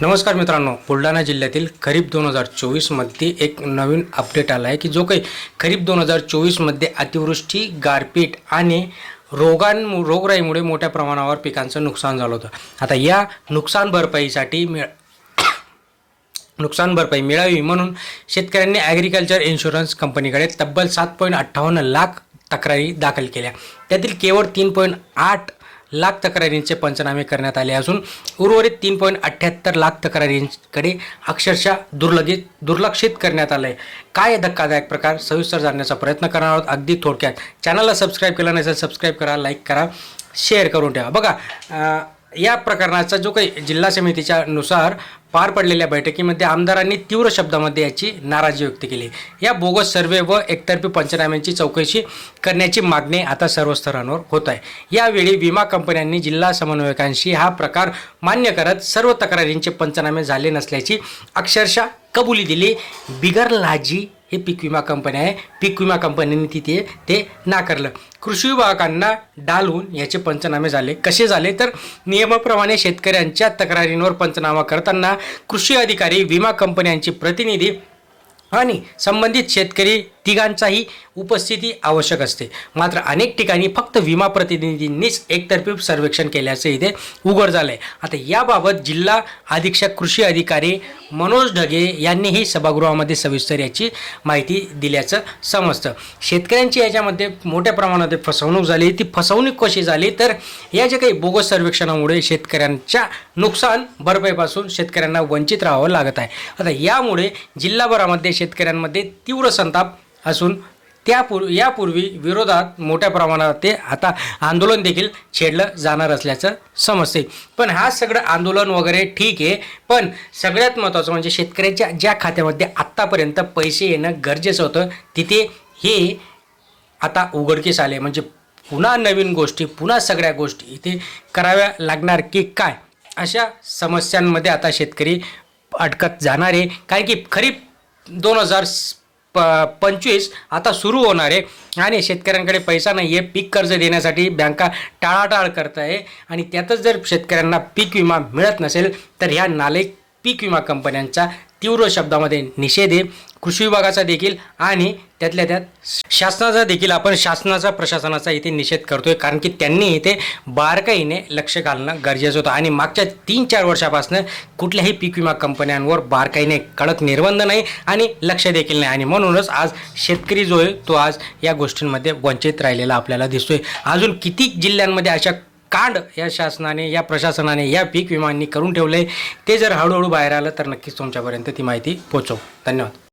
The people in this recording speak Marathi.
नमस्कार मित्रांनो बुलढाणा जिल्ह्यातील खरीप दोन हजार चोवीसमध्ये एक नवीन अपडेट आला आहे की जो काही खरीप दोन हजार चोवीसमध्ये अतिवृष्टी गारपीट आणि रोगां रोगराईमुळे मोठ्या प्रमाणावर पिकांचं नुकसान झालं होतं. आता या नुकसान भरपाईसाठी मिळ नुकसान भरपाई मिळावी म्हणून शेतकऱ्यांनी ॲग्रिकल्चर इन्शुरन्स कंपनीकडे तब्बल सात पॉईंट अठ्ठावन्न लाख तक्रारी दाखल केल्या. त्यातील केवळ तीन पॉईंट आठ लाख तक्रारींचे पंचनामे करण्यात आले असून उर्वरित तीन पॉईंट अठ्ठ्याहत्तर लाख तक्रारींकडे अक्षरशः दुर्लगित दुर्लक्षित करण्यात आलं आहे काय धक्कादायक प्रकार? सविस्तर जाणण्याचा प्रयत्न करणार आहोत. अगदी थोडक्यात. चॅनलला सबस्क्राईब केला नसेल सबस्क्राईब करा लाईक करा शेअर करून ठेवा. बघा या प्रकरणाचा जो काही जिल्हा समितीच्या नुसार पार पडलेल्या बैठकीमध्ये आमदारांनी तीव्र शब्दामध्ये याची नाराजी व्यक्त केली. या बोगस सर्वे व एकतर्फी पंचनाम्यांची चौकशी करण्याची मागणी आता सर्व स्तरांवर होत आहे. यावेळी विमा कंपन्यांनी जिल्हा समन्वयकांशी हा प्रकार मान्य करत सर्व तक्रारींचे पंचनामे झाले नसल्याची अक्षरशः कबुली दिली. बिगर लाजी हे पीक विमा कंपनी आहे. पीक विमा कंपनीने तिथे ते नाकारलं. कृषी विभागांना डालून याचे पंचनामे झाले. कसे झाले? तर नियमाप्रमाणे शेतकऱ्यांच्या तक्रारींवर पंचनामा करताना कृषी अधिकारी विमा कंपन्यांचे प्रतिनिधी आणि संबंधित शेतकरी तिघांचाही उपस्थिती आवश्यक असते. मात्र अनेक ठिकाणी फक्त विमा प्रतिनिधींनीच एकतर्फी सर्वेक्षण केल्याचं इथे उघड झालं आहे आता याबाबत जिल्हा अधीक्षक कृषी अधिकारी मनोज ढगे यांनीही सभागृहामध्ये सविस्तर याची माहिती दिल्याचं समजतं. शेतकऱ्यांची याच्यामध्ये मोठ्या प्रमाणात फसवणूक झाली. ती फसवणूक कशी झाली? तर या जे काही बोगस सर्वेक्षणामुळे शेतकऱ्यांच्या नुकसान भरपाईपासून शेतकऱ्यांना वंचित राहावं लागत आहे. आता यामुळे जिल्हाभरामध्ये शेतकऱ्यांमध्ये तीव्र संताप असून त्यापूर् यापूर्वी विरोधात मोठ्या प्रमाणात ते आता आंदोलन देखील छेडलं जाणार असल्याचं समजते. पण हा सगळं आंदोलन वगैरे ठीक आहे पण सगळ्यात महत्त्वाचं म्हणजे शेतकऱ्याच्या ज्या खात्यामध्ये आत्तापर्यंत पैसे येणं गरजेचं होतं तिथे हे आता उघडकीस आले. म्हणजे पुन्हा नवीन गोष्टी पुन्हा सगळ्या गोष्टी इथे कराव्या लागणार की काय? अशा समस्यांमध्ये आता शेतकरी अडकत जाणार आहे. कारण की खरीप दोन हजार प पंचवीस आता सुरू होणार आहे. आणि शेतकऱ्यांकडे पैसा नाही आहे पीक कर्ज देण्यासाठी बँका टाळाटाळ करत आहे आणि त्यातच जर शेतकऱ्यांना पीक विमा मिळत नसेल तर ह्या नालेक पीक विमा कंपन्यांचा तीव्र शब्दामध्ये निषेध आहे. कृषी विभागाचा देखील आणि त्यातल्या त्यात शासनाचा देखील आपण शासनाचा प्रशासनाचा इथे निषेध करतोय. कारण की त्यांनी इथे बारकाईने लक्ष घालणं गरजेचं होतं. आणि मागच्या तीन चार वर्षापासून कुठल्याही पीक विमा कंपन्यांवर बारकाईने कडक निर्बंध नाही आणि लक्ष देखील नाही. आणि म्हणूनच आज शेतकरी जो आहे तो आज या गोष्टींमध्ये वंचित राहिलेला आपल्याला दिसतोय. अजून किती जिल्ह्यांमध्ये अशा कांड या शासनाने या प्रशासनाने या पीक विमांनी करून ठेवलं आहे ते जर हळूहळू बाहेर आलं तर नक्कीच तुमच्यापर्यंत ती माहिती पोचव धन्यवाद.